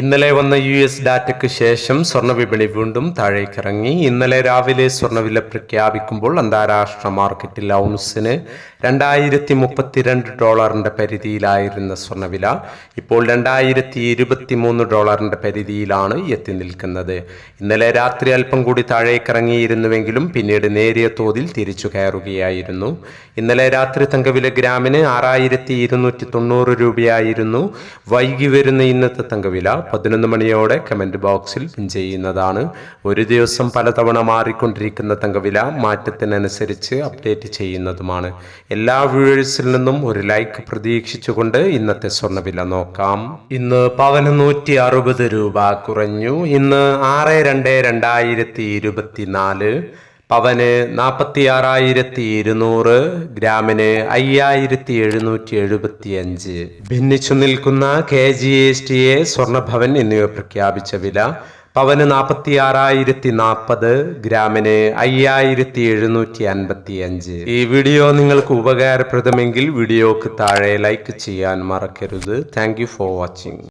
ഇന്നലെ വന്ന U S ഡാറ്റയ്ക്ക് ശേഷം സ്വർണവിപണി വീണ്ടും താഴേക്കിറങ്ങി. ഇന്നലെ രാവിലെ സ്വർണവില പ്രഖ്യാപിക്കുമ്പോൾ അന്താരാഷ്ട്ര മാർക്കറ്റിൽ ഔൺസിന് രണ്ടായിരത്തി മുപ്പത്തിരണ്ട് ഡോളറിന്റെ പരിധിയിലായിരുന്ന സ്വർണവില ഇപ്പോൾ രണ്ടായിരത്തി ഇരുപത്തി മൂന്ന് ഡോളറിന്റെ പരിധിയിലാണ് എത്തി നിൽക്കുന്നത്. ഇന്നലെ രാത്രി അല്പം കൂടി താഴേക്കിറങ്ങിയിരുന്നുവെങ്കിലും പിന്നീട് നേരിയ തോതിൽ തിരിച്ചു കയറുകയായിരുന്നു. ഇന്നലെ രാത്രി തങ്കവില ഗ്രാമിന് ആറായിരത്തി ഇരുന്നൂറ്റി തൊണ്ണൂറ് രൂപയായിരുന്നു. വൈകി വരുന്ന ഇന്നത്തെ തങ്കവില. പതിനൊന്ന് മണിയോടെ കമന്റ് ബോക്സിൽ പിൻ ചെയ്യുന്നതാണ്. ഒരു ദിവസം പലതവണ മാറിക്കൊണ്ടിരിക്കുന്ന തങ്കവില മാറ്റത്തിനനുസരിച്ച് അപ്ഡേറ്റ് ചെയ്യുന്നതുമാണ്. എല്ലാ വ്യൂവേഴ്സിൽ നിന്നും ഒരു ലൈക്ക് പ്രതീക്ഷിച്ചുകൊണ്ട് ഇന്നത്തെ സ്വർണവില നോക്കാം. ഇന്ന് പവന് നൂറ്റി അറുപത് രൂപ കുറഞ്ഞു. ഇന്ന് ആറ് രണ്ട് രണ്ടായിരത്തി ഇരുപത്തിനാല്. പവന് നാൽപ്പത്തി ആറായിരത്തി ഇരുന്നൂറ് ഗ്രാമിന് അയ്യായിരത്തി എഴുന്നൂറ്റി എഴുപത്തി അഞ്ച് ഭിന്നിച്ചു നിൽക്കുന്ന K G S T A Swarnabhavan എന്നിവ പ്രഖ്യാപിച്ച വില പവന് നാൽപ്പത്തി ആറായിരത്തി നാൽപ്പത് ഗ്രാമിന് അയ്യായിരത്തി എഴുന്നൂറ്റി അൻപത്തി അഞ്ച് ഈ വീഡിയോ നിങ്ങൾക്ക് ഉപകാരപ്രദമെങ്കിൽ വീഡിയോക്ക് താഴെ ലൈക്ക് ചെയ്യാൻ മറക്കരുത്. Thank for watching.